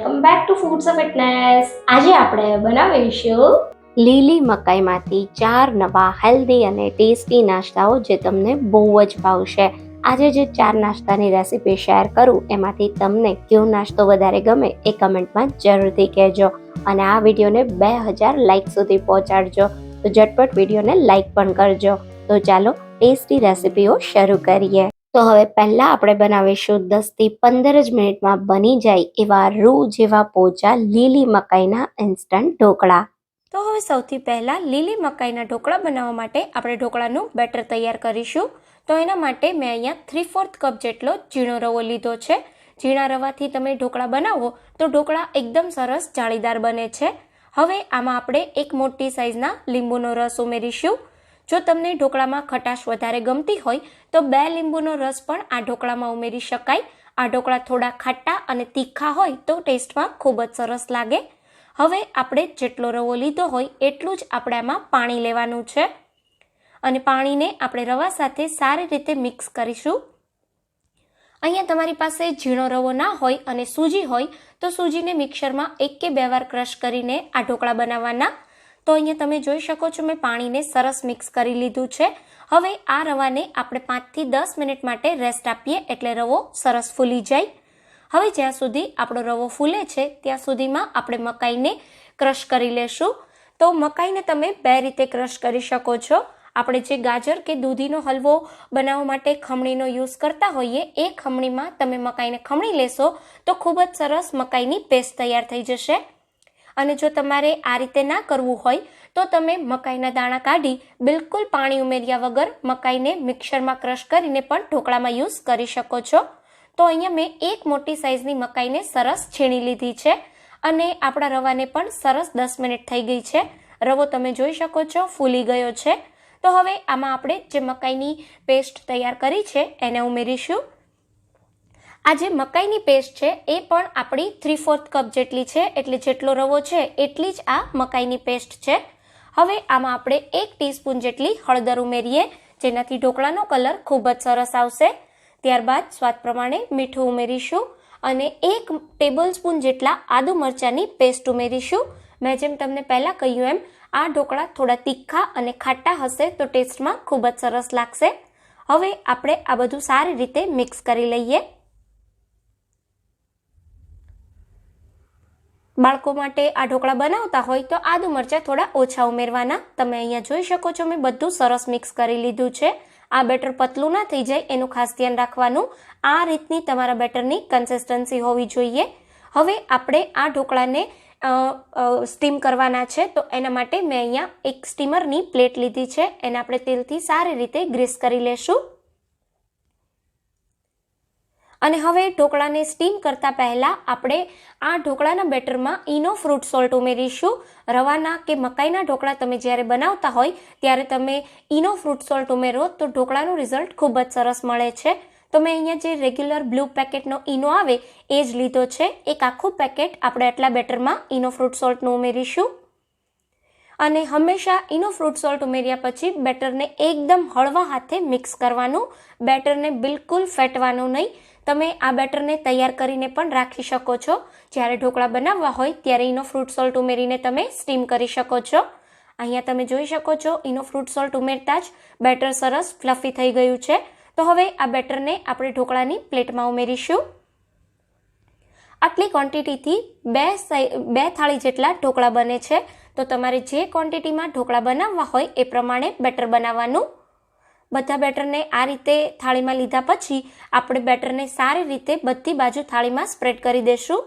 Welcome back to foods of fitness આજે આપણે બનાવીશું લીલી મકાઈમાંથી ચાર નવા હેલ્ધી અને ટેસ્ટી નાસ્તાઓ જે તમને બહુ જ ભાવશે. આજે જે ચાર નાસ્તાની રેસીપી શેર કરું, એમાંથી તમને કયો નાસ્તો વધારે ગમે એ કમેન્ટમાં જરૂરથી કહેજો અને આ વિડીયોને બે હજાર લાઇક સુધી પહોંચાડજો. તો ઝટપટ વિડીયોને લાઇક પણ કરજો. તો ચાલો ટેસ્ટી રેસીપીઓ શરૂ કરીએ. તો હવે પહેલા આપણે બનાવીશું દસથી પંદર જ મિનિટમાં બની જાય એવા રૂ જેવા પોચા લીલી મકાઈના ઇન્સ્ટન્ટ ઢોકળા. તો હવે સૌથી પહેલાં લીલી મકાઈના ઢોકળા બનાવવા માટે આપણે ઢોકળાનું બેટર તૈયાર કરીશું. તો એના માટે મેં અહીંયા થ્રી ફોર્થ કપ જેટલો ઝીણો રવો લીધો છે. ઝીણા રવાથી તમે ઢોકળા બનાવો તો ઢોકળા એકદમ સરસ જાળીદાર બને છે. હવે આમાં આપણે એક મોટી સાઇઝના લીંબુનો રસ ઉમેરીશું. જો તમને ઢોકળામાં ખટાશ વધારે ગમતી હોય, તો બે લીંબુનો રસ પણ આ ઢોકળામાં ઉમેરી શકાય. આ ઢોકળા થોડા ખાટા અને તીખા હોય, તો ટેસ્ટમાં ખૂબ જ સરસ લાગે. હવે આપણે જેટલો રવો લીધો હોય, એટલું જ આપણે આમાં પાણી લેવાનું છે. અને પાણીને આપણે રવા સાથે સારી રીતે મિક્સ કરીશું. અહીંયા તમારી પાસે ઝીણો રવો ના હોય અને સૂજી હોય, તો સૂજીને મિક્સરમાં એક કે બે વાર ક્રશ કરીને આ ઢોકળા બનાવવાના. તો અહીંયા તમે જોઈ શકો છો મેં પાણીને સરસ મિક્સ કરી લીધું છે. હવે આ રવાને આપણે પાંચથી દસ મિનિટ માટે રેસ્ટ આપીએ એટલે રવો સરસ ફૂલી જાય. હવે જ્યાં સુધી આપણો રવો ફૂલે છે, ત્યાં સુધીમાં આપણે મકાઈને ક્રશ કરી લેશું. તો મકાઈને તમે બે રીતે ક્રશ કરી શકો છો. આપણે જે ગાજર કે દૂધીનો હલવો બનાવવા માટે ખમણીનો યુઝ કરતા હોઈએ, એ ખમણીમાં તમે મકાઈને ખમણી લેશો તો ખૂબ જ સરસ મકાઈની પેસ્ટ તૈયાર થઈ જશે. અને જો તમારે આ રીતે ના કરવું હોય, તો તમે મકાઈના દાણા કાઢી બિલકુલ પાણી ઉમેર્યા વગર મકાઈને મિક્સરમાં ક્રશ કરીને પણ ઢોકળામાં યુઝ કરી શકો છો. તો અહીંયા મેં એક મોટી સાઇઝની મકાઈને સરસ છીણી લીધી છે અને આપણા રવાને પણ સરસ દસ મિનિટ થઈ ગઈ છે. રવો તમે જોઈ શકો છો, ફૂલી ગયો છે. તો હવે આમાં આપણે જે મકાઈની પેસ્ટ તૈયાર કરી છે, એને ઉમેરીશું. આ જે મકાઈની પેસ્ટ છે, એ પણ આપણી થ્રી ફોર્થ કપ જેટલી છે, એટલે જેટલો રવો છે, એટલી જ આ મકાઈની પેસ્ટ છે. હવે આમાં આપણે એક ટીસ્પૂન જેટલી હળદર ઉમેરીએ, જેનાથી ઢોકળાનો કલર ખૂબ જ સરસ આવશે. ત્યારબાદ સ્વાદ પ્રમાણે મીઠું ઉમેરીશું અને એક ટેબલ સ્પૂન જેટલા આદુ મરચાંની પેસ્ટ ઉમેરીશું. મેં જેમ તમને પહેલાં કહ્યું એમ, આ ઢોકળા થોડા તીખા અને ખાટા હશે તો ટેસ્ટમાં ખૂબ જ સરસ લાગશે. હવે આપણે આ બધું સારી રીતે મિક્સ કરી લઈએ. બાળકો માટે આ ઢોકળા બનાવતા હોય તો આદુ મરચાં થોડા ઓછા ઉમેરવાના. તમે અહીંયા જોઈ શકો છો, મેં બધું સરસ મિક્સ કરી લીધું છે. આ બેટર પતલું ના થઈ જાય, એનું ખાસ ધ્યાન રાખવાનું. આ રીતની તમારા બેટરની કન્સિસ્ટન્સી હોવી જોઈએ. હવે આપણે આ ઢોકળાને સ્ટીમ કરવાના છે, તો એના માટે મેં અહીંયા એક સ્ટીમરની પ્લેટ લીધી છે. એને આપણે તેલથી સારી રીતે ગ્રીસ કરી લેશું. અને હવે ઢોકળાને સ્ટીમ કરતા પહેલાં આપણે આ ઢોકળાના બેટરમાં ઈનો ફ્રૂટ સોલ્ટ ઉમેરીશું. રવાના કે મકાઈના ઢોકળા તમે જ્યારે બનાવતા હોય, ત્યારે તમે ઈનો ફ્રૂટ સોલ્ટ ઉમેરો તો ઢોકળાનું રિઝલ્ટ ખૂબ જ સરસ મળે છે. તો મેં અહીંયા જે રેગ્યુલર બ્લુ પેકેટનો ઈનો આવે, એ જ લીધો છે. એક આખું પેકેટ આપણે આટલા બેટરમાં ઈનો ફ્રૂટ સોલ્ટનું ઉમેરીશું. અને હંમેશા ઈનો ફ્રૂટ સોલ્ટ ઉમેર્યા પછી બેટરને એકદમ હળવા હાથે મિક્સ કરવાનું. બેટરને બિલકુલ ફેટવાનું નહીં. તમે આ બેટરને તૈયાર કરીને પણ રાખી શકો છો. જ્યારે ઢોકળા બનાવવા હોય ત્યારે એનો ફ્રૂટ સોલ્ટ ઉમેરીને તમે સ્ટીમ કરી શકો છો. અહીંયા તમે જોઈ શકો છો, એનો ફ્રૂટ સોલ્ટ ઉમેરતા જ બેટર સરસ ફ્લફી થઈ ગયું છે. તો હવે આ બેટરને આપણે ઢોકળાની પ્લેટમાં ઉમેરીશું. આટલી ક્વોન્ટિટીથી બે બે થાળી જેટલા ઢોકળા બને છે. તો તમારે જે ક્વોન્ટિટીમાં ઢોકળા બનાવવા હોય એ પ્રમાણે બેટર બનાવવાનું બધા બેટરને આ રીતે થાળીમાં લીધા પછી આપણે બેટરને સારી રીતે બધી બાજુ થાળીમાં સ્પ્રેડ કરી દઈશું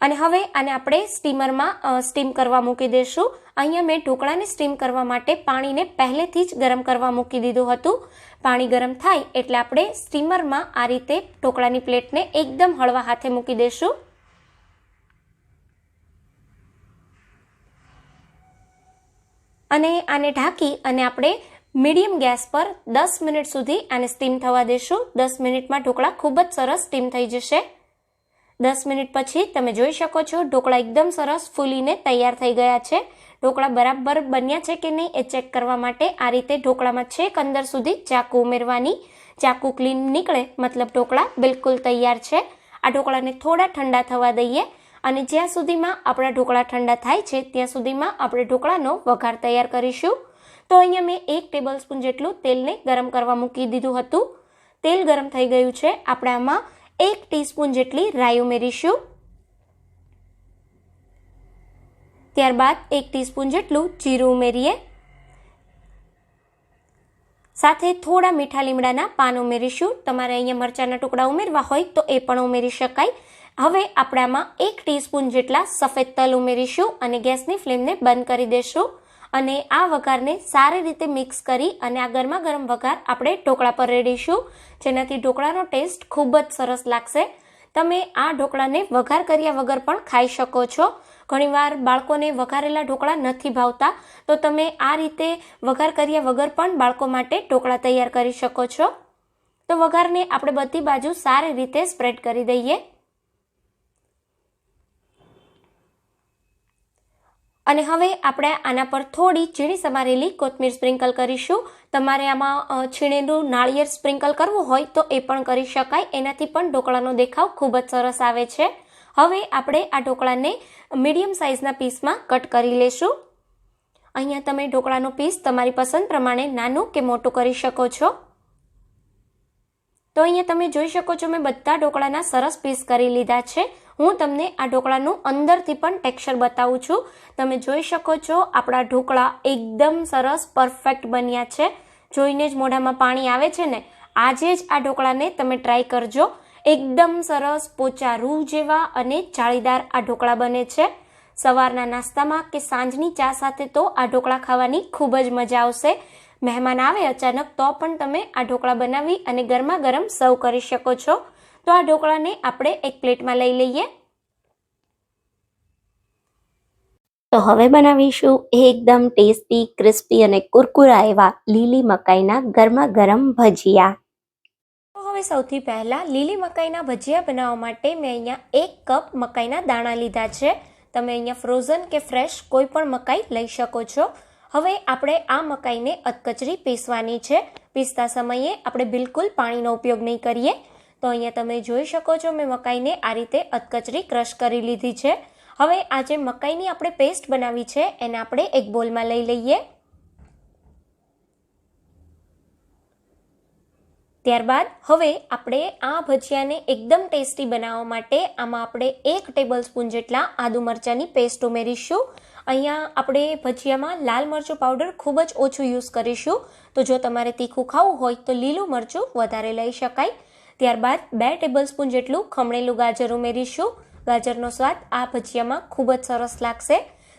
અને હવે આને આપણે સ્ટીમરમાં સ્ટીમ કરવા મૂકી દઈશું અહીંયા મેં ઢોકળાને સ્ટીમ કરવા માટે પાણીને પહેલેથી જ ગરમ કરવા મૂકી દીધું હતું. પાણી ગરમ થાય એટલે આપણે સ્ટીમરમાં આ રીતે ઢોકળાની પ્લેટને એકદમ હળવા હાથે મૂકી દઈશું અને આને ઢાંકી અને આપણે મીડિયમ ગેસ પર દસ મિનિટ સુધી આને સ્ટીમ થવા દેશું. દસ મિનિટમાં ઢોકળા ખૂબ જ સરસ સ્ટીમ થઈ જશે. દસ મિનિટ પછી તમે જોઈ શકો છો ઢોકળા એકદમ સરસ ફૂલીને તૈયાર થઈ ગયા છે. ઢોકળા બરાબર બન્યા છે કે નહીં એ ચેક કરવા માટે આ રીતે ઢોકળામાં છેક અંદર સુધી ચાકુ ઉમેરવાની. ચાકુ ક્લીન નીકળે, મતલબ ઢોકળા બિલકુલ તૈયાર છે. આ ઢોકળાને થોડા ઠંડા થવા દઈએ. અને જ્યાં સુધીમાં આપણા ઢોકળા ઠંડા થાય છે, ત્યાં સુધીમાં આપણે ઢોકળાનો વઘાર તૈયાર કરીશું. તો અહીંયા મેં એક ટેબલ સ્પૂન જેટલું તેલને ગરમ કરવા મૂકી દીધું હતું. તેલ ગરમ થઈ ગયું છે. આપણે આમાં એક ટીસ્પૂન જેટલી રાઈ ઉમેરીશું. ત્યારબાદ એક ટીસ્પૂન જેટલું જીરું ઉમેરીએ. સાથે થોડા મીઠા લીમડાના પાન ઉમેરીશું. તમારે અહીંયા મરચાના ટુકડા ઉમેરવા હોય તો એ પણ ઉમેરી શકાય. હવે આપણે આમાં એક ટીસ્પૂન જેટલા સફેદ તલ ઉમેરીશું અને ગેસની ફ્લેમને બંધ કરી દેશું અને આ વઘારને સારી રીતે મિક્સ કરી અને આ ગરમા ગરમ વઘાર આપણે ઢોકળા પર રેડીશું. જેનાથી ઢોકળાનો ટેસ્ટ ખૂબ જ સરસ લાગશે. તમે આ ઢોકળાને વઘાર કર્યા વગર પણ ખાઈ શકો છો. ઘણીવાર બાળકોને વઘારેલા ઢોકળા નથી ભાવતા, તો તમે આ રીતે વઘાર કર્યા વગર પણ બાળકો માટે ઢોકળા તૈયાર કરી શકો છો. તો વઘારને આપણે બધી બાજુ સારી રીતે સ્પ્રેડ કરી દઈએ. અને હવે આપણે આના પર થોડી ઝીણી સમારેલી કોથમીર સ્પ્રિંકલ કરીશું. તમારે આમાં છીણેલું નાળિયેર સ્પ્રિંકલ કરવું હોય તો એ પણ કરી શકાય. એનાથી પણ ઢોકળાનો દેખાવ ખૂબ જ સરસ આવે છે. હવે આપણે આ ઢોકળાને મીડિયમ સાઇઝના પીસમાં કટ કરી લેશું. અહીંયા તમે ઢોકળાનો પીસ તમારી પસંદ પ્રમાણે નાનું કે મોટું કરી શકો છો. તો અહીંયા તમે જોઈ શકો છો મેં બધા ઢોકળાના સરસ પીસ કરી લીધા છે. હું તમને આ ઢોકળાનું અંદરથી પણ ટેક્સચર બતાવું છું. તમે જોઈ શકો છો, આપણા ઢોકળા એકદમ સરસ પરફેક્ટ બન્યા છે. જોઈને જ મોઢામાં પાણી આવે છે ને? આજે જ આ ઢોકળાને તમે ટ્રાય કરજો. એકદમ સરસ પોચા રૂ જેવા અને જાળીદાર આ ઢોકળા બને છે. સવારના નાસ્તામાં કે સાંજની ચા સાથે તો આ ઢોકળા ખાવાની ખૂબ જ મજા આવશે. મહેમાન આવે અચાનક તો પણ તમે આ ઢોકળા બનાવી અને ગરમા ગરમ સર્વ કરી શકો છો. તો આ ઢોકળાને આપણે એક પ્લેટમાં લઈ લઈએ. તો હવે બનાવીશું એકદમ ટેસ્ટી, ક્રિસ્પી અને કુરકુરા એવા લીલી મકાઈના ગરમા ગરમ ભજીયા. તો હવે સૌથી પહેલાં લીલી મકાઈના ભજીયા બનાવવા માટે મેં અહીંયા એક કપ મકાઈના દાણા લીધા છે. તમે અહીંયા ફ્રોઝન કે ફ્રેશ કોઈ પણ મકાઈ લઈ શકો છો. હવે આપણે આ મકાઈને અધકચરી પીસવાની છે. પીસતા સમયે આપણે બિલકુલ પાણીનો ઉપયોગ નહીં કરીએ. તો અહીંયા તમે જોઈ શકો છો મેં મકાઈને આ રીતે અધકચરી ક્રશ કરી લીધી છે. હવે આ જે મકાઈની આપણે પેસ્ટ બનાવી છે, એને આપણે એક બોલમાં લઈ લઈએ. ત્યારબાદ હવે આપણે આ ભજીયાને એકદમ ટેસ્ટી બનાવવા માટે આમાં આપણે એક ટેબલ સ્પૂન જેટલા આદુ મરચાંની પેસ્ટ ઉમેરીશું. અહીંયા આપણે ભજીયામાં લાલ મરચું પાવડર ખૂબ જ ઓછું યુઝ કરીશું. તો જો તમારે તીખું ખાવું હોય તો લીલું મરચું વધારે લઈ શકાય. ત્યારબાદ બે ટેબલ સ્પૂન જેટલું ખમણેલું ગાજર ઉમેરીશું. ગાજરનો સ્વાદ આ ભજીયામાં ખૂબ જ સરસ લાગશે.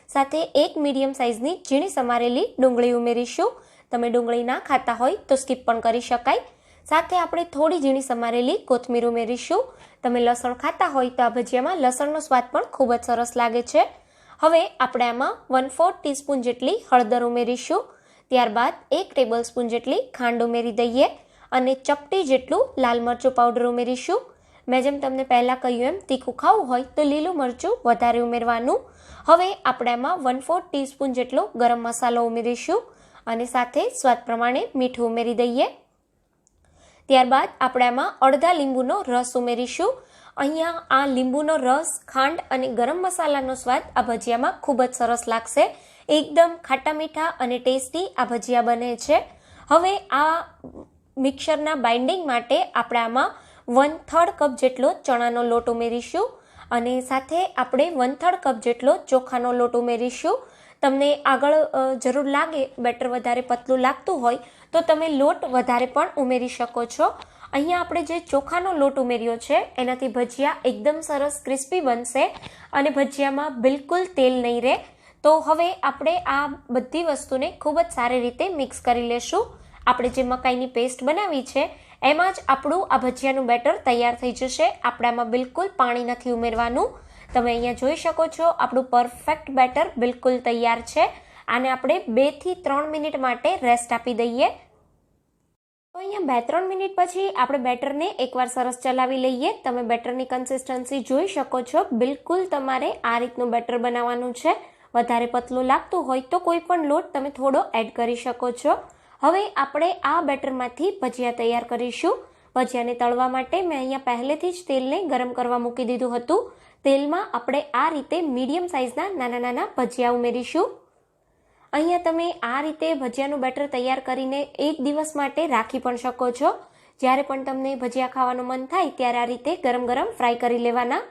સાથે એક મીડિયમ સાઇઝની ઝીણી સમારેલી ડુંગળી ઉમેરીશું. તમે ડુંગળી ના ખાતા હોય તો સ્કીપ પણ કરી શકાય. સાથે આપણે થોડી ઝીણી સમારેલી કોથમીર ઉમેરીશું. તમે લસણ ખાતા હોય તો આ ભજીયામાં લસણનો સ્વાદ પણ ખૂબ જ સરસ લાગે છે. હવે આપણે આમાં વન ફોર્થ ટીસ્પૂન જેટલી હળદર ઉમેરીશું. ત્યારબાદ એક ટેબલ સ્પૂન જેટલી ખાંડ ઉમેરી દઈએ. અને ચપટી જેટલું લાલ મરચું પાવડર ઉમેરીશું. મેં જેમ તમને પહેલાં કહ્યું એમ, તીખું ખાવું હોય તો લીલું મરચું વધારે ઉમેરવાનું. હવે આપણે એમાં વન ફોર્થ ટીસ્પૂન જેટલો ગરમ મસાલો ઉમેરીશું અને સાથે સ્વાદ પ્રમાણે મીઠું ઉમેરી દઈએ. ત્યારબાદ આપણે એમાં અડધા લીંબુનો રસ ઉમેરીશું. અહીંયા આ લીંબુનો રસ, ખાંડ અને ગરમ મસાલાનો સ્વાદ આ ભજીયામાં ખૂબ જ સરસ લાગશે. એકદમ ખાટા મીઠા અને ટેસ્ટી આ ભજીયા બને છે. હવે આ મિક્સરના બાઇન્ડિંગ માટે આપણે આમાં વન થર્ડ કપ જેટલો ચણાનો લોટ ઉમેરીશું અને સાથે આપણે વન થર્ડ કપ જેટલો ચોખાનો લોટ ઉમેરીશું. તમને આગળ જરૂર લાગે બેટર વધારે પતલું લાગતું હોય, તો તમે લોટ વધારે પણ ઉમેરી શકો છો. અહીંયા આપણે જે ચોખાનો લોટ ઉમેર્યો છે, એનાથી ભજીયા એકદમ સરસ ક્રિસ્પી બનશે અને ભજીયામાં બિલકુલ તેલ નહીં રહે. તો હવે આપણે આ બધી વસ્તુને ખૂબ જ સારી રીતે મિક્સ કરી લેશું. આપણે જે મકાઈની પેસ્ટ બનાવી છે, એમાં જ આપણું આ ભજીયાનું બેટર તૈયાર થઈ જશે. આપણામાં બિલકુલ પાણી નથી ઉમેરવાનું. તમે અહીંયા જોઈ શકો છો, આપણું પરફેક્ટ બેટર બિલકુલ તૈયાર છે. આને આપણે બેથી ત્રણ મિનિટ માટે રેસ્ટ આપી દઈએ. તો અહીંયા બે ત્રણ મિનિટ પછી આપણે બેટરને એકવાર સરસ ચલાવી લઈએ. તમે બેટરની કન્સિસ્ટન્સી જોઈ શકો છો. બિલકુલ તમારે આ રીતનું બેટર બનાવવાનું છે. વધારે પતલું લાગતું હોય તો કોઈ પણ લોટ તમે થોડો એડ કરી શકો છો. હવે આપણે આ બેટરમાંથી ભજીયા તૈયાર કરીશું. ભજીયાને તળવા માટે મેં અહીંયા પહેલેથી જ તેલને ગરમ કરવા મૂકી દીધું હતું. તેલમાં આપણે આ રીતે મીડિયમ સાઇઝના નાના નાના ભજીયા ઉમેરીશું. અહીંયા તમે આ રીતે ભજીયાનું બેટર તૈયાર કરીને એક દિવસ માટે રાખી પણ શકો છો. જ્યારે પણ તમને ભજીયા ખાવાનું મન થાય ત્યારે આ રીતે ગરમ ગરમ ફ્રાય કરી લેવાના.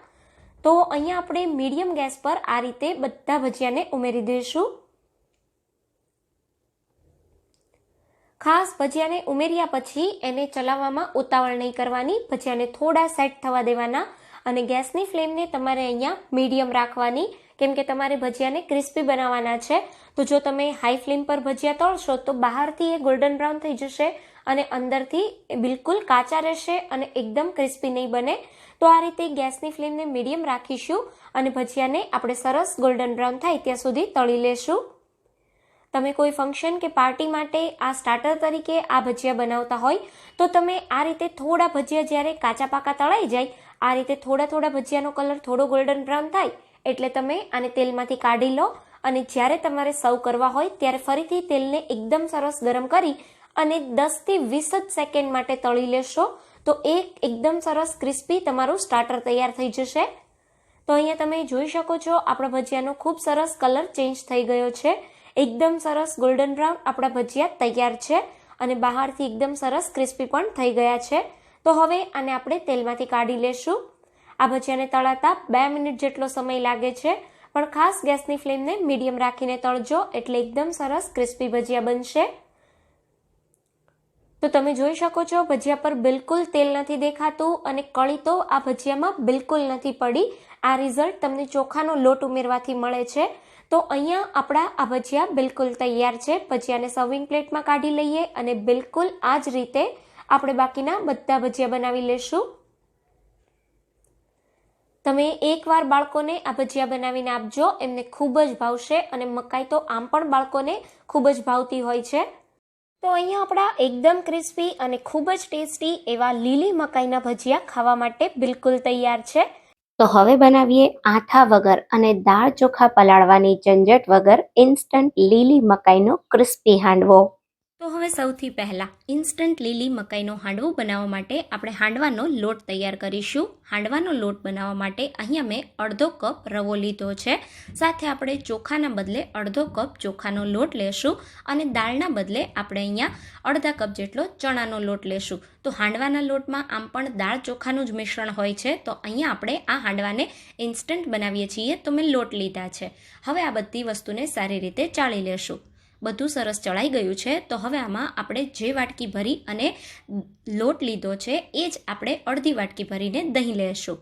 તો અહીંયા આપણે મીડિયમ ગેસ પર આ રીતે બધા ભજીયાને ઉમેરી દઈશું. ખાસ ભજીયાને ઉમેર્યા પછી એને ચલાવવામાં ઉતાવળ નહીં કરવાની, ભજીયાને થોડા સેટ થવા દેવાના અને ગેસની ફ્લેમને તમારે અહીંયા મીડિયમ રાખવાની. કેમ કે તમારે ભજીયાને ક્રિસ્પી બનાવવાના છે. તો જો તમે હાઈ ફ્લેમ પર ભજીયા તળશો તો બહારથી એ ગોલ્ડન બ્રાઉન થઈ જશે અને અંદરથી બિલકુલ કાચા રહેશે અને એકદમ ક્રિસ્પી નહીં બને. તો આ રીતે ગેસની ફ્લેમને મીડિયમ રાખીશું અને ભજીયાને આપણે સરસ ગોલ્ડન બ્રાઉન થાય ત્યાં સુધી તળી લેશું. તમે કોઈ ફંક્શન કે પાર્ટી માટે આ સ્ટાર્ટર તરીકે આ ભજીયા બનાવતા હોય, તો તમે આ રીતે થોડા ભજીયા જ્યારે કાચા પાકા તળાઈ જાય, આ રીતે થોડા થોડા ભજીયાનો કલર થોડો ગોલ્ડન બ્રાઉન થાય, એટલે તમે આને તેલમાંથી કાઢી લો અને જ્યારે તમારે સર્વ કરવા હોય ત્યારે ફરીથી તેલને એકદમ સરસ ગરમ કરી અને દસથી વીસ જ સેકન્ડ માટે તળી લેશો, તો એક એકદમ સરસ ક્રિસ્પી તમારું સ્ટાર્ટર તૈયાર થઈ જશે. તો અહીંયા તમે જોઈ શકો છો, આપણા ભજીયાનો ખૂબ સરસ કલર ચેન્જ થઈ ગયો છે. એકદમ સરસ ગોલ્ડન બ્રાઉન આપણા ભજીયા તૈયાર છે અને બહારથી એકદમ સરસ ક્રિસ્પી પણ થઈ ગયા છે. તો હવે આને આપણે તેલમાંથી કાઢી લેશું. આ ભજીયાને તળાતા બે મિનિટ જેટલો સમય લાગે છે, પણ ખાસ ગેસની ફ્લેમને મીડિયમ રાખીને તળજો એટલે એકદમ સરસ ક્રિસ્પી ભજીયા બનશે. તો તમે જોઈ શકો છો, ભજીયા પર બિલકુલ તેલ નથી દેખાતું અને કળી તો આ ભજીયામાં બિલકુલ નથી પડી. આ રિઝલ્ટ તમને ચોખાનો લોટ ઉમેરવાથી મળે છે. તો અહીંયા આપણા આ ભજીયા બિલકુલ તૈયાર છે. ભજીયાને સર્વિંગ પ્લેટમાં કાઢી લઈએ અને બિલકુલ આ જ રીતે આપણે બાકીના બધા ભજીયા બનાવી લેશું. તમે એકવાર બાળકોને આ ભજીયા બનાવીને આપજો, એમને ખૂબ જ ભાવશે અને મકાઈ તો આમ પણ બાળકોને ખૂબ જ ભાવતી હોય છે. તો અહીંયા આપણા એકદમ ક્રિસ્પી અને ખૂબ જ ટેસ્ટી એવા લીલી મકાઈના ભજીયા ખાવા માટે બિલકુલ તૈયાર છે. તો હવે બનાવીએ આથા વગર અને દાળ ચોખા પલાળવાની ઝંઝટ વગર ઇન્સ્ટન્ટ લીલી મકાઈનો ક્રિસ્પી હાંડવો. તો હવે સૌથી પહેલાં ઇન્સ્ટન્ટ લીલી મકાઈનો હાંડવો બનાવવા માટે આપણે હાંડવાનો લોટ તૈયાર કરીશું. હાંડવાનો લોટ બનાવવા માટે અહીંયા મેં અડધો કપ રવો લીધો છે. સાથે આપણે ચોખાના બદલે અડધો કપ ચોખાનો લોટ લેશું અને દાળના બદલે આપણે અહીંયા અડધા કપ જેટલો ચણાનો લોટ લેશું. તો હાંડવાના લોટમાં આમ પણ દાળ ચોખાનું જ મિશ્રણ હોય છે, તો અહીંયા આપણે આ હાંડવાને ઇન્સ્ટન્ટ બનાવીએ છીએ. તો મેં લોટ લીધા છે. હવે આ બધી વસ્તુને સારી રીતે ચાળી લેશું. બધું સરસ ચડાઈ ગયું છે, તો હવે આમાં આપણે જે વાટકી ભરી અને લોટ લીધો છે, એ જ આપણે અડધી વાટકી ભરીને દહીં લેશું.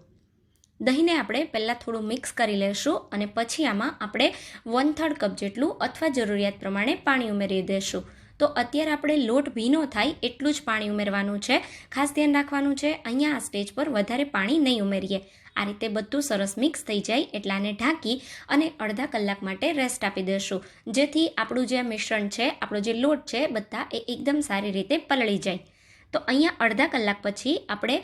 દહીંને આપણે પહેલાં થોડું મિક્સ કરી લેશું અને પછી આમાં આપણે વન થર્ડ કપ જેટલું અથવા જરૂરિયાત પ્રમાણે પાણી ઉમેરી દઈશું તો અત્યારે આપણે લોટ ભીનો થાય એટલું જ પાણી ઉમેરવાનું છે. ખાસ ધ્યાન રાખવાનું છે, અહીંયા આ સ્ટેજ પર વધારે પાણી નહીં ઉમેરીએ. આ રીતે બધું સરસ મિક્સ થઈ જાય એટલે આને ઢાંકી અને અડધા કલાક માટે રેસ્ટ આપી દઈશું જેથી આપણું જે મિશ્રણ છે, આપણો જે લોટ છે, બધા એ એકદમ સારી રીતે પલળી જાય. તો અહીંયા અડધા કલાક પછી આપણે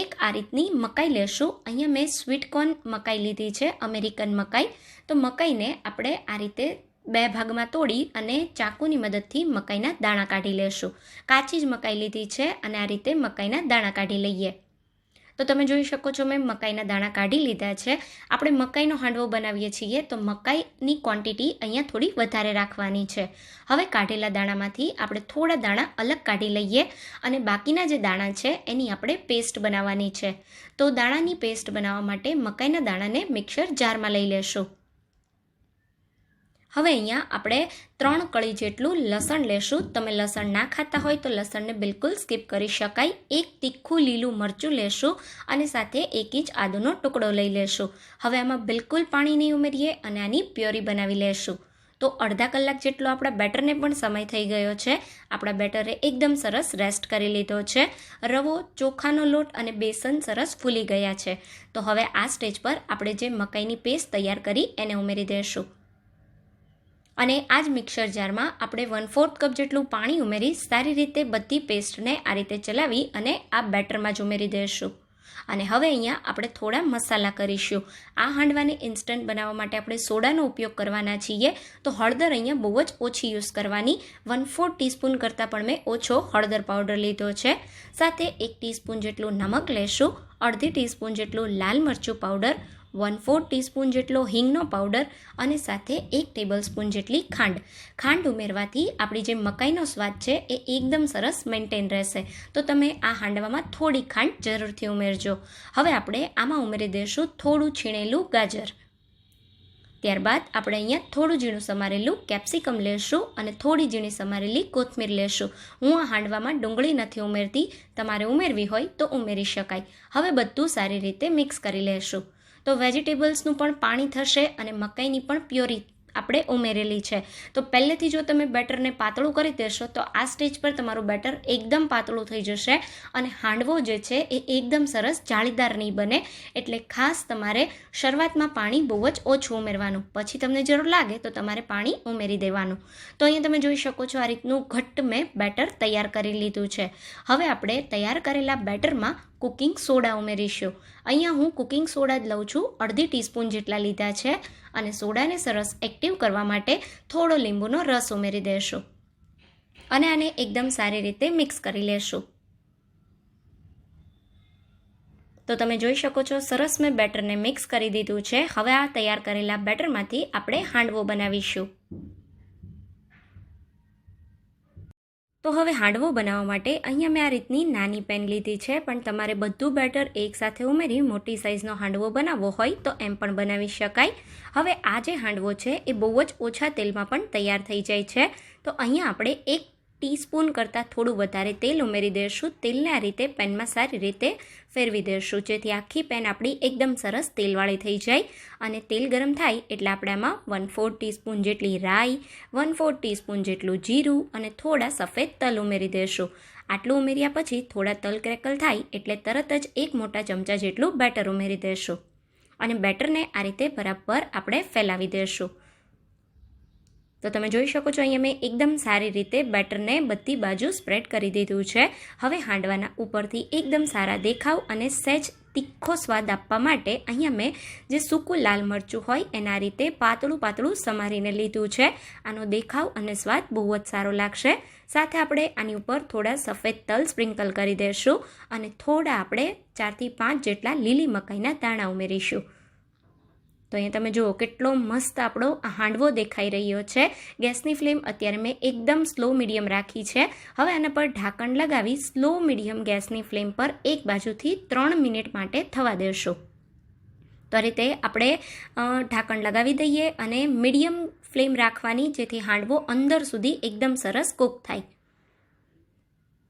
એક આ રીતની મકાઈ લેશું. અહીંયા મેં સ્વીટકોર્ન મકાઈ લીધી છે અમેરિકન મકાઈ. તો મકાઈને આપણે આ રીતે બે ભાગમાં તોડી અને ચાકુની મદદથી મકાઈના દાણા કાઢી લેશું. કાચી જ મકાઈ લીધી છે અને આ રીતે મકાઈના દાણા કાઢી લઈએ. તો તમે જોઈ શકો છો મેં મકાઈના દાણા કાઢી લીધા છે. આપણે મકાઈનો હાંડવો બનાવીએ છીએ તો મકાઈની ક્વોન્ટિટી અહીંયા થોડી વધારે રાખવાની છે. હવે કાઢેલા દાણામાંથી આપણે થોડા દાણા અલગ કાઢી લઈએ અને બાકીના જે દાણા છે એની આપણે પેસ્ટ બનાવવાની છે. તો દાણાની પેસ્ટ બનાવવા માટે મકાઈના દાણાને મિક્સર જારમાં લઈ લેશું. હવે અહીંયા આપણે ત્રણ કળી જેટલું લસણ લેશું. તમે લસણ ના ખાતા હોય તો લસણને બિલકુલ સ્કીપ કરી શકાય. એક તીખું લીલું મરચું લેશું અને સાથે એક ઇંચ આદુનો ટુકડો લઈ લેશું. હવે આમાં બિલકુલ પાણી નહીં ઉમેરીએ અને આની પ્યોરી બનાવી લેશું. તો અડધા કલાક જેટલો આપણા બેટરને પણ સમય થઈ ગયો છે. આપણા બેટરે એકદમ સરસ રેસ્ટ કરી લીધો છે. રવો, ચોખાનો લોટ અને બેસન સરસ ફૂલી ગયા છે. તો હવે આ સ્ટેજ પર આપણે જે મકાઈની પેસ્ટ તૈયાર કરી એને ઉમેરી દઈશું અને આ જ મિક્સર જારમાં આપણે વન ફોર્થ કપ જેટલું પાણી ઉમેરી સારી રીતે બધી પેસ્ટને આ રીતે ચલાવી અને આ બેટરમાં જ ઉમેરી દઈશું અને હવે અહીંયા આપણે થોડા મસાલા કરીશું. આ હાંડવાને ઇન્સ્ટન્ટ બનાવવા માટે આપણે સોડાનો ઉપયોગ કરવાના છીએ. તો હળદર અહીંયા બહુ જ ઓછી યુઝ કરવાની. વન ફોર ટીસ્પૂન કરતાં પણ મેં ઓછો હળદર પાવડર લીધો છે. સાથે એક ટીસ્પૂન જેટલું નમક લેશું. અડધી ટીસ્પૂન જેટલું લાલ મરચું પાવડર. વન ફોર ટીસ્પૂન જેટલો હિંગનો પાવડર અને સાથે એક ટેબલ સ્પૂન જેટલી ખાંડ. ખાંડ ઉમેરવાથી આપણી જે મકાઈનો સ્વાદ છે એ એકદમ સરસ મેન્ટેન રહેશે. તો તમે આ હાંડવામાં થોડી ખાંડ જરૂરથી ઉમેરજો. હવે આપણે આમાં ઉમેરી દઈશું થોડું છીણેલું ગાજર. ત્યારબાદ આપણે અહીંયા થોડું ઝીણું સમારેલું કેપ્સિકમ લેશું અને થોડી ઝીણી સમારેલી કોથમીર લેશું. હું આ હાંડવામાં ડુંગળી નથી ઉમેરતી. તમારે ઉમેરવી હોય તો ઉમેરી શકાય. હવે બધું સારી રીતે મિક્સ કરી લેશું. તો વેજીટેબલ્સનું પણ પાણી થશે અને મકાઈની પણ પ્યોરી આપણે ઉમેરેલી છે. તો પહેલેથી જો તમે બેટરને પાતળું કરી દેશો, તો આ સ્ટેજ પર તમારું બેટર એકદમ પાતળું થઈ જશે અને હાંડવો જે છે એ એકદમ સરસ જાળીદાર નહીં બને, એટલે ખાસ તમારે શરૂઆતમાં પાણી બહુ જ ઓછું ઉમેરવાનું. પછી તમને જરૂર લાગે તો તમારે પાણી ઉમેરી દેવાનું. તો અહીંયા તમે જોઈ શકો છો આ રીતનું ઘટ્ટ મેં બેટર તૈયાર કરી લીધું છે. હવે આપણે તૈયાર કરેલા બેટરમાં કુકિંગ સોડા ઉમેરીશું. અહીંયા હું કુકિંગ સોડા જ લઉં છું, અડધી ટીસ્પૂન જેટલા લીધા છે અને સોડાને સરસ એક્ટિવ કરવા માટે થોડો લીંબુનો રસ ઉમેરી દેશું. અને આને એકદમ સારી રીતે મિક્સ કરી લેશું. તો તમે જોઈ શકો છો, સરસ મેં બેટરને મિક્સ કરી દીધું છે. હવે આ તૈયાર કરેલા બેટરમાંથી આપણે હાંડવો બનાવીશું. તો હવે હાંડવો બનાવવા માટે અહીંયા મેં આ રીતની નાની પેન લીધી છે, પણ તમારે બધું બેટર એકસાથે ઉમેરી મોટી સાઇઝનો હાંડવો બનાવવો હોય તો એમ પણ બનાવી શકાય. હવે આ જે હાંડવો છે એ બહુ જ ઓછા તેલમાં પણ તૈયાર થઈ જાય છે. તો અહીંયા આપણે એક ટીસ્પૂન કરતાં થોડું વધારે તેલ ઉમેરી દઈશું તેલને આ રીતે પેનમાં સારી રીતે ફેરવી દઈશું જેથી આખી પેન આપણી એકદમ સરસ તેલવાળી થઈ જાય અને તેલ ગરમ થાય એટલે આપણે આમાં વન ફોર ટીસ્પૂન જેટલી રાઈ વન ફોર ટીસ્પૂન જેટલું જીરું અને થોડા સફેદ તલ ઉમેરી દઈશું આટલું ઉમેર્યા પછી થોડા તલ ક્રેકલ થાય એટલે તરત જ એક મોટા ચમચા જેટલું બેટર ઉમેરી દઈશું અને બેટરને આ રીતે બરાબર આપણે ફેલાવી દઈશું તો તમે જોઈ શકો છો, અહીંયા મેં એકદમ સારી રીતે બેટરને બધી બાજુ સ્પ્રેડ કરી દીધું છે. હવે હાંડવાના ઉપરથી એકદમ સારા દેખાવ અને સહેજ તીખો સ્વાદ આપવા માટે અહીંયા મેં જે સૂકું લાલ મરચું હોય એના રીતે પાતળું પાતળું સમારીને લીધું છે. આનો દેખાવ અને સ્વાદ બહુ જ સારો લાગશે. સાથે આપણે આની ઉપર થોડા સફેદ તલ સ્પ્રિંકલ કરી દઈશું અને થોડા આપણે ચારથી પાંચ જેટલા લીલી મકાઈના દાણા ઉમેરીશું. તો અહીંયા તમે જુઓ, કેટલો મસ્ત આપણો હાંડવો દેખાઈ રહ્યો છે. ગેસની ફ્લેમ અત્યારે મેં એકદમ સ્લો મીડિયમ રાખી છે. હવે આના પર ઢાંકણ લગાવી સ્લો મીડિયમ ગેસની ફ્લેમ પર એક બાજુથી ત્રણ મિનિટ માટે થવા દેશો. તો આ રીતે આપણે ઢાંકણ લગાવી દઈએ અને મીડિયમ ફ્લેમ રાખવાની જેથી હાંડવો અંદર સુધી એકદમ સરસ કૂક થાય.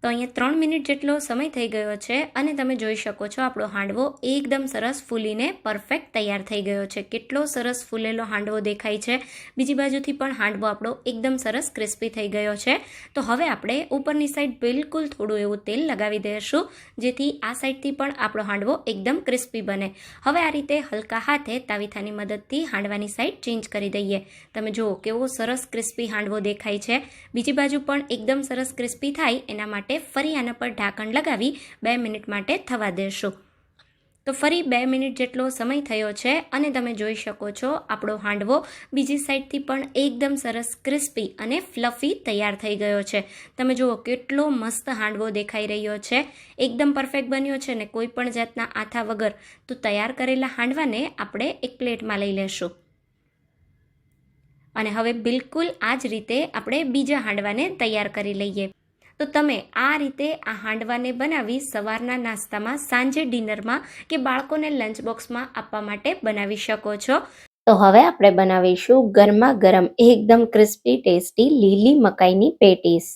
તો અહીંયા ત્રણ મિનિટ જેટલો સમય થઈ ગયો છે અને તમે જોઈ શકો છો આપણો હાંડવો એકદમ સરસ ફૂલીને પરફેક્ટ તૈયાર થઈ ગયો છે. કેટલો સરસ ફૂલેલો હાંડવો દેખાય છે. બીજી બાજુથી પણ હાંડવો આપણો એકદમ સરસ ક્રિસ્પી થઈ ગયો છે. તો હવે આપણે ઉપરની સાઈડ બિલકુલ થોડું એવું તેલ લગાવી દઈશું, જેથી આ સાઈડથી પણ આપણો હાંડવો એકદમ ક્રિસ્પી બને. હવે આ રીતે હલકા હાથે તાવીથાની મદદથી હાંડવાની સાઈડ ચેન્જ કરી દઈએ. તમે જુઓ કેવો સરસ ક્રિસ્પી હાંડવો દેખાય છે. બીજી બાજુ પણ એકદમ સરસ ક્રિસ્પી થાય એના માટે ફરી આના પર ઢાંકણ લગાવી બે મિનિટ માટે થવા દેશું. તો ફરી બે મિનિટ જેટલો સમય થયો છે અને તમે જોઈ શકો છો આપણો હાંડવો બીજી સાઈડથી પણ એકદમ સરસ ક્રિસ્પી અને ફ્લફી તૈયાર થઈ ગયો છે. તમે જુઓ કેટલો મસ્ત હાંડવો દેખાઈ રહ્યો છે. એકદમ પરફેક્ટ બન્યો છે ને કોઈ પણ જાતના આથા વગર. તો તૈયાર કરેલા હાંડવાને આપણે એક પ્લેટમાં લઈ લેશું. અને હવે બિલકુલ આ જ રીતે આપણે બીજા હાંડવાને તૈયાર કરી લઈએ. તો તમે આ રીતે આ હાંડવાને બનાવી સવારના નાસ્તામાં સાંજે ડિનરમાં કે બાળકોને લંચ બોક્સમાં આપવા માટે બનાવી શકો છો. તો હવે આપણે બનાવીશું ગરમા ગરમ એકદમ ક્રિસ્પી ટેસ્ટી લીલી મકાઈની પેટીસ.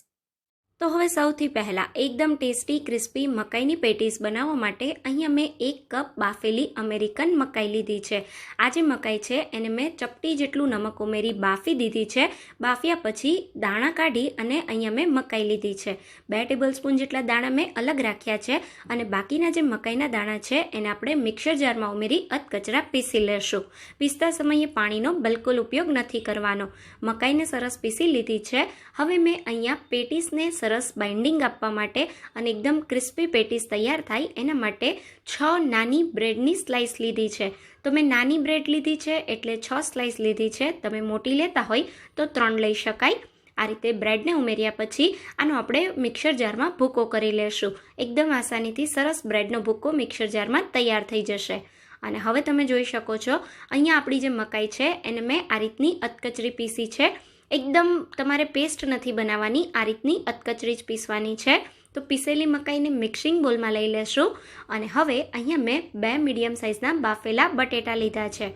તો હવે સૌથી પહેલાં એકદમ ટેસ્ટી, ક્રિસ્પી મકાઈની પેટીસ બનાવવા માટે અહીંયા મેં એક કપ બાફેલી અમેરિકન મકાઈ લીધી છે. આ જે મકાઈ છે, એને મેં ચપટી જેટલું નમક ઉમેરી બાફી દીધી છે. બાફ્યા પછી દાણા કાઢી અને અહીંયા મેં મકાઈ લીધી છે. બે ટેબલ સ્પૂન જેટલા દાણા મેં અલગ રાખ્યા છે અને બાકીના જે મકાઈના દાણા છે, એને આપણે મિક્સર જારમાં ઉમેરી અધકચરા પીસી લેશું. પીસતા સમયે પાણીનો બિલકુલ ઉપયોગ નથી કરવાનો. મકાઈને સરસ પીસી લીધી છે. હવે મેં અહીંયા પેટીસને સરસ સરસ બાઇન્ડિંગ આપવા માટે અને એકદમ ક્રિસ્પી પેટીસ તૈયાર થાય એના માટે છ નાની બ્રેડની સ્લાઇસ લીધી છે. તો મેં નાની બ્રેડ લીધી છે એટલે છ સ્લાઇસ લીધી છે. તમે મોટી લેતા હોય તો ત્રણ લઈ શકાય. આ રીતે બ્રેડને ઉમેર્યા પછી આનો આપણે મિક્સર જારમાં ભૂકો કરી લેશું. એકદમ આસાનીથી સરસ બ્રેડનો ભૂકો મિક્સર જારમાં તૈયાર થઈ જશે. અને હવે તમે જોઈ શકો છો, અહીંયા આપણી જે મકાઈ છે એને મેં આ રીતની અતકચરી પીસી છે. એકદમ તમારે પેસ્ટ નથી બનાવવાની, આ રીતની અધકચરી જ પીસવાની છે. તો પીસેલી મકાઈને મિક્સિંગ બોલમાં લઈ લેશું. અને હવે અહીંયા મેં બે મીડિયમ સાઇઝના બાફેલા બટેટા લીધા છે.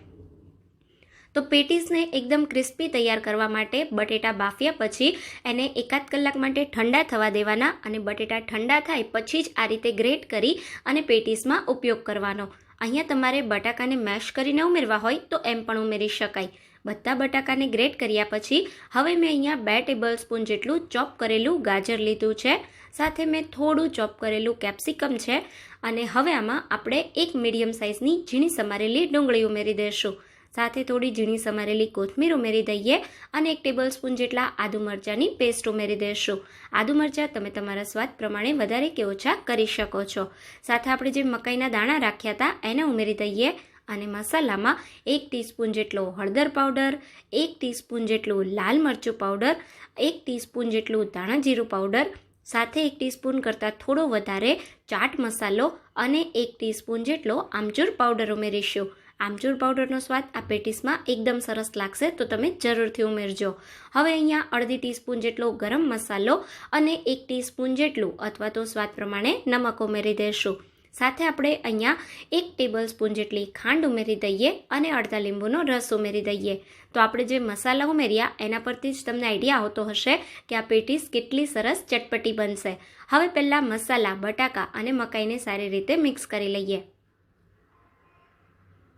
તો પેટીસને એકદમ ક્રિસ્પી તૈયાર કરવા માટે બટેટા બાફ્યા પછી એને એકાદ કલાક માટે ઠંડા થવા દેવાના અને બટેટા ઠંડા થાય પછી જ આ રીતે ગ્રેટ કરી અને પેટીસમાં ઉપયોગ કરવાનો. અહીંયા તમારે બટાકાને મેશ કરીને ઉમેરવા હોય તો એમ પણ ઉમેરી શકાય. બધા બટાકાને ગ્રેટ કર્યા પછી હવે મેં અહીંયા બે ટેબલ સ્પૂન જેટલું ચોપ કરેલું ગાજર લીધું છે. સાથે મેં થોડું ચોપ કરેલું કેપ્સિકમ છે અને હવે આમાં આપણે એક મીડિયમ સાઇઝની ઝીણી સમારેલી ડુંગળી ઉમેરી દઈશું. સાથે થોડી ઝીણી સમારેલી કોથમીર ઉમેરી દઈએ અને એક ટેબલ સ્પૂન જેટલા આદુ મરચાંની પેસ્ટ ઉમેરી દઈશું. આદુ મરચાં તમે તમારા સ્વાદ પ્રમાણે વધારે કે ઓછા કરી શકો છો. સાથે આપણે જે મકાઈના દાણા રાખ્યા હતા, એને ઉમેરી દઈએ. અને મસાલામાં એક ટીસ્પૂન જેટલો હળદર પાવડર, એક ટીસ્પૂન જેટલું લાલ મરચું પાવડર, એક ટીસ્પૂન જેટલું ધાણાજીરું પાવડર, સાથે એક ટીસ્પૂન કરતાં થોડો વધારે ચાટ મસાલો અને એક ટીસ્પૂન જેટલો આમચૂર પાવડર ઉમેરીશું. આમચૂર પાવડરનો સ્વાદ આ પેટીસમાં એકદમ સરસ લાગશે, તો તમે જરૂરથી ઉમેરજો. હવે અહીંયા અડધી ટીસ્પૂન જેટલો ગરમ મસાલો અને એક ટીસ્પૂન જેટલું અથવા તો સ્વાદ પ્રમાણે નમક ઉમેરી દઈશું સાથે આપણે અહીંયા એક ટેબલ સ્પૂન જેટલી ખાંડ ઉમેરી દઈએ અને અડધા લીંબુનો રસ ઉમેરી દઈએ. તો આપણે જે મસાલા ઉમેર્યા, એના પરથી જ તમને આઈડિયા આવતો હશે કે આ પેટીસ કેટલી સરસ ચટપટી બનશે. હવે પહેલાં મસાલા, બટાકા અને મકાઈને સારી રીતે મિક્સ કરી લઈએ.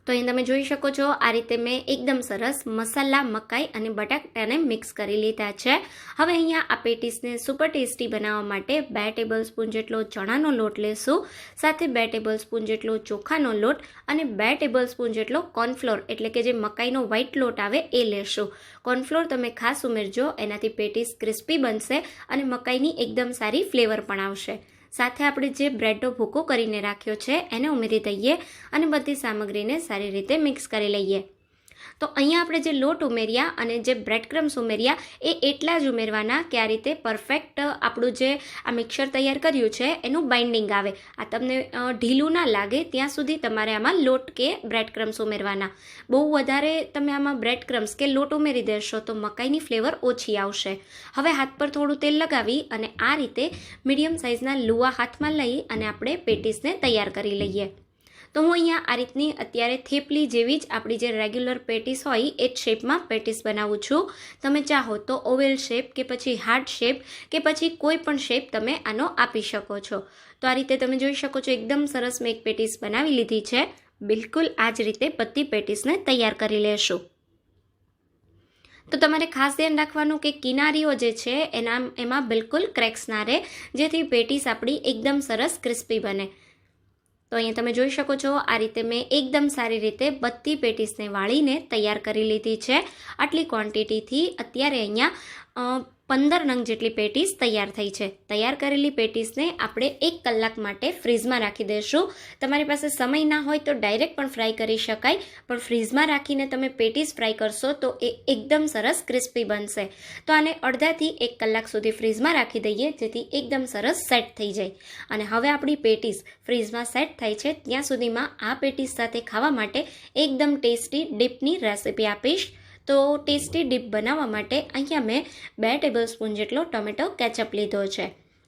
તો અહીં તમે જોઈ શકો છો, આ રીતે મેં એકદમ સરસ મસાલા, મકાઈ અને બટાટાને મિક્સ કરી લીધા છે. હવે અહીંયા આ પેટીસને સુપર ટેસ્ટી બનાવવા માટે બે ટેબલ સ્પૂન જેટલો ચણાનો લોટ લેશું, સાથે બે ટેબલ સ્પૂન જેટલો ચોખાનો લોટ અને બે ટેબલ સ્પૂન જેટલો કોર્નફ્લોર, એટલે કે જે મકાઈનો વ્હાઈટ લોટ આવે એ લેશું. કોર્નફ્લોર તમે ખાસ ઉમેરજો, એનાથી પેટીસ ક્રિસ્પી બનશે અને મકાઈની એકદમ સારી ફ્લેવર પણ આવશે. સાથે આપણે જે બ્રેડનો ભૂકો કરીને રાખ્યો છે, એને ઉમેરી દઈએ અને બધી સામગ્રીને સારી રીતે મિક્સ કરી લઈએ. તો અહીંયા આપણે જે લોટ ઉમેર્યા અને જે બ્રેડ ક્રમ્સ ઉમેર્યા, એ એટલા જ ઉમેરવાના કે આ રીતે પરફેક્ટ આપણું જે આ મિક્સર તૈયાર કર્યું છે, એનું બાઇન્ડિંગ આવે. આ તમને ઢીલું ના લાગે, ત્યાં સુધી તમારે આમાં લોટ કે બ્રેડ ક્રમ્સ ઉમેરવાના. બહુ વધારે તમે આમાં બ્રેડ ક્રમ્સ કે લોટ ઉમેરી દેશો તો મકાઈની ફ્લેવર ઓછી આવશે. હવે હાથ પર થોડું તેલ લગાવી અને આ રીતે મીડિયમ સાઇઝના લુવા હાથમાં લઈ અને આપણે પેટીસને તૈયાર કરી લઈએ. તો હું અહીંયા આ રીતની અત્યારે થેપલી જેવી જ આપણી જે રેગ્યુલર પેટીસ હોય એ જ શેપમાં પેટીસ બનાવું છું. તમે ચાહો તો ઓવેલ શેપ કે પછી હાર્ટ શેપ કે પછી કોઈ પણ શેપ તમે આનો આપી શકો છો. તો આ રીતે તમે જોઈ શકો છો એકદમ સરસ મેં એક પેટીસ બનાવી લીધી છે. બિલકુલ આ જ રીતે બધી પેટીસને તૈયાર કરી લેશું. તો તમારે ખાસ ધ્યાન રાખવાનું કે કિનારીઓ જે છે એના, એમાં બિલકુલ ક્રેક્સ ના રહે, જેથી પેટીસ આપણી એકદમ સરસ ક્રિસ્પી બને. તો અહીંયા તમે જોઈ શકો છો, આ રીતે મેં એકદમ સારી રીતે બધી પેટીસને વાળીને તૈયાર કરી લીધી છે. આટલી ક્વોન્ટિટીથી અત્યારે અહીંયા પંદર નંગ જેટલી પેટીસ તૈયાર થઈ છે. તૈયાર કરેલી પેટીસને આપણે એક કલાક માટે ફ્રીઝમાં રાખી દઈશું તમારી પાસે સમય ના હોય તો ડાયરેક્ટ પણ ફ્રાય કરી શકાય, પણ ફ્રીઝમાં રાખીને તમે પેટીસ ફ્રાય કરશો તો એ એકદમ સરસ ક્રિસ્પી બનશે. તો આને અડધાથી એક કલાક સુધી ફ્રીઝમાં રાખી દઈએ, જેથી એકદમ સરસ સેટ થઈ જાય. અને હવે આપણી પેટીસ ફ્રીઝમાં સેટ થાય છે, ત્યાં સુધીમાં આ પેટીસ સાથે ખાવા માટે એકદમ ટેસ્ટી, ડીપની રેસીપી આપીશ. તો ટેસ્ટી ડીપ બનાવવા માટે અહીંયા મેં બે ટેબલ સ્પૂન જેટલો ટોમેટો કેચઅપ લીધો છે.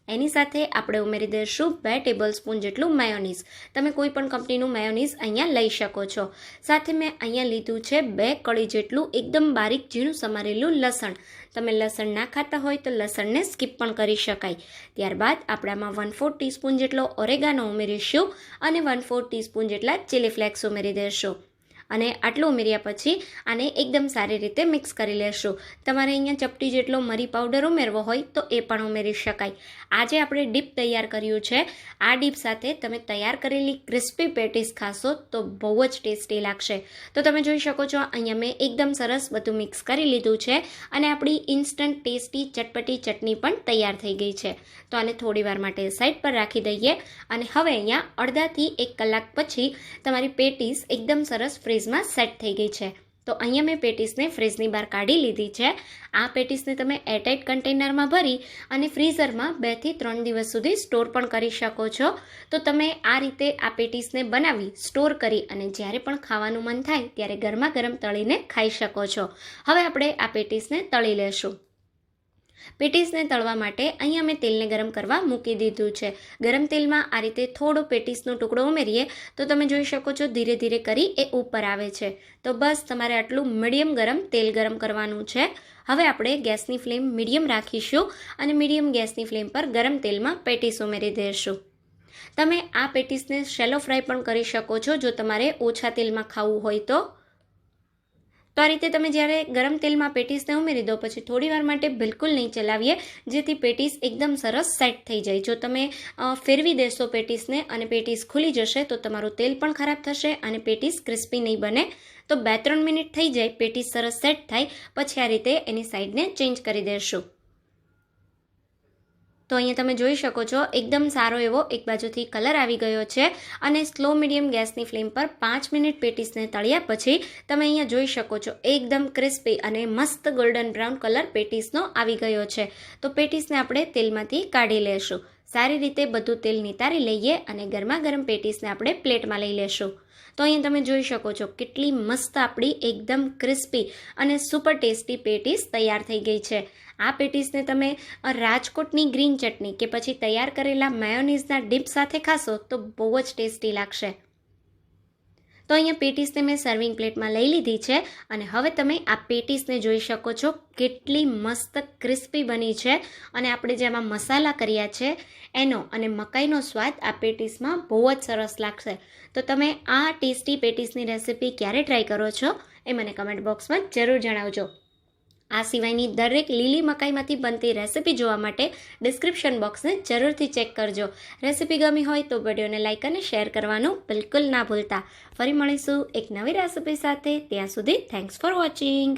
એની સાથે આપણે ઉમેરી દઈશું બે ટેબલ સ્પૂન જેટલું મેયોનીઝ. તમે કોઈ પણ કંપનીનું મેયોનીઝ અહીંયા લઈ શકો છો. સાથે મેં અહીંયા લીધું છે બે કળી જેટલું એકદમ બારીક ઝીણું સમારેલું લસણ. તમે લસણ ના ખાતા હોય તો લસણને સ્કીપ પણ કરી શકાય. ત્યારબાદ આપણે આમાં વન ફોર ટીસ્પૂન જેટલો ઓરેગાનો ઉમેરીશું અને વન ફોર ટીસ્પૂન જેટલા ચીલી ફ્લેક્સ ઉમેરી દઈશું. અને આટલું ઉમેર્યા પછી આને એકદમ સારી રીતે મિક્સ કરી લેશું. તમારે અહીંયા ચપટી જેટલો મરી પાવડર ઉમેરવો હોય તો એ પણ ઉમેરી શકાય. આજે આપણે ડીપ તૈયાર કર્યું છે. આ ડીપ સાથે તમે તૈયાર કરેલી ક્રિસ્પી પેટીસ ખાશો તો બહુ જ ટેસ્ટી લાગશે. તો તમે જોઈ શકો છો, અહીંયા મેં એકદમ સરસ બધું મિક્સ કરી લીધું છે અને આપણી ઇન્સ્ટન્ટ ટેસ્ટી ચટપટી ચટણી પણ તૈયાર થઈ ગઈ છે. તો આને થોડી વાર માટે સાઈડ પર રાખી દઈએ અને હવે અહીંયા અડધાથી એક કલાક પછી તમારી પેટીસ એકદમ સરસ ફ્રીજમાં સેટ થઈ ગઈ છે. તો અહીંયા મેં પેટીસને ફ્રીજની બહાર કાઢી લીધી છે. આ પેટીસને તમે એરટાઇટ કન્ટેનરમાં ભરી અને ફ્રીઝરમાં બેથી ત્રણ દિવસ સુધી સ્ટોર પણ કરી શકો છો. તો તમે આ રીતે આ પેટીસને બનાવી, સ્ટોર કરી અને જ્યારે પણ ખાવાનું મન થાય ત્યારે ગરમા ગરમ તળીને ખાઈ શકો છો. હવે આપણે આ પેટીસને તળી લેશું. પેટીસને તળવા માટે અહીંયા મેં તેલને ગરમ કરવા મૂકી દીધું છે. ગરમ તેલમાં આ રીતે થોડો પેટીસનો ટુકડો ઉમેરીએ તો તમે જોઈ શકો છો ધીરે ધીરે કરી એ ઉપર આવે છે. તો બસ તમારે આટલું મીડિયમ ગરમ તેલ ગરમ કરવાનું છે. હવે આપણે ગેસની ફ્લેમ મીડિયમ રાખીશું અને મીડિયમ ગેસની ફ્લેમ પર ગરમ તેલમાં પેટીસ ઉમેરી દેશું. તમે આ પેટીસને શેલો ફ્રાય પણ કરી શકો છો જો તમારે ઓછા તેલમાં ખાવું હોય તો. તો આ રીતે તમે જ્યારે ગરમ તેલમાં પેટીસને ઉમેરી દો, પછી થોડી વાર માટે બિલકુલ નહીં ચલાવીએ, જેથી પેટીસ એકદમ સરસ સેટ થઈ જાય. જો તમે ફેરવી દેશો પેટીસને અને પેટીસ ખુલી જશે, તો તમારું તેલ પણ ખરાબ થશે અને પેટીસ ક્રિસ્પી નહીં બને. તો બે ત્રણ મિનિટ થઈ જાય, પેટીસ સરસ સેટ થાય, પછી આ રીતે એની સાઈડને ચેન્જ કરી દેશું. તો અહીંયા તમે જોઈ શકો છો, એકદમ સારો એવો એક બાજુથી કલર આવી ગયો છે અને સ્લો મીડિયમ ગેસની ફ્લેમ પર પાંચ મિનિટ પેટીસને તળ્યા પછી તમે અહીંયા જોઈ શકો છો, એકદમ ક્રિસ્પી અને મસ્ત ગોલ્ડન બ્રાઉન કલર પેટીસનો આવી ગયો છે. તો પેટીસને આપણે તેલમાંથી કાઢી લેશું. સારી રીતે બધું તેલ નિતારી લઈએ અને ગરમા ગરમ પેટીસને આપણે પ્લેટમાં લઈ લેશું. તો અહીંયા તમે જોઈ શકો છો કેટલી મસ્ત આપણી એકદમ ક્રિસ્પી અને સુપર ટેસ્ટી પેટીસ તૈયાર થઈ ગઈ છે. આ પેટીસને તમે રાજકોટની ગ્રીન ચટણી કે પછી તૈયાર કરેલા મેયોનીઝના ડીપ સાથે ખાશો તો બહુ જ ટેસ્ટી લાગશે. તો અહીંયા પેટીસને મેં સર્વિંગ પ્લેટમાં લઈ લીધી છે અને હવે તમે આ પેટીસને જોઈ શકો છો કેટલી મસ્ત ક્રિસ્પી બની છે અને આપણે જેમાં મસાલા કર્યા છે, એનો અને મકાઈનો સ્વાદ આ પેટીસમાં બહુ જ સરસ લાગશે. તો તમે આ ટેસ્ટી પેટીસની રેસિપી ક્યારે ટ્રાય કરો છો એ મને કમેન્ટ બોક્સમાં જરૂર જણાવજો. આ સિવાયની દરેક લીલી મકાઈમાંથી બનતી રેસિપી જોવા માટે ડિસ્ક્રિપ્શન બોક્સને જરૂરથી ચેક કરજો. રેસિપી ગમી હોય તો વિડીયોને લાઇક અને શેર કરવાનું બિલકુલ ના ભૂલતા. ફરી મળીશું એક નવી રેસિપી સાથે. ત્યાં સુધી થેન્ક્સ ફોર વોચિંગ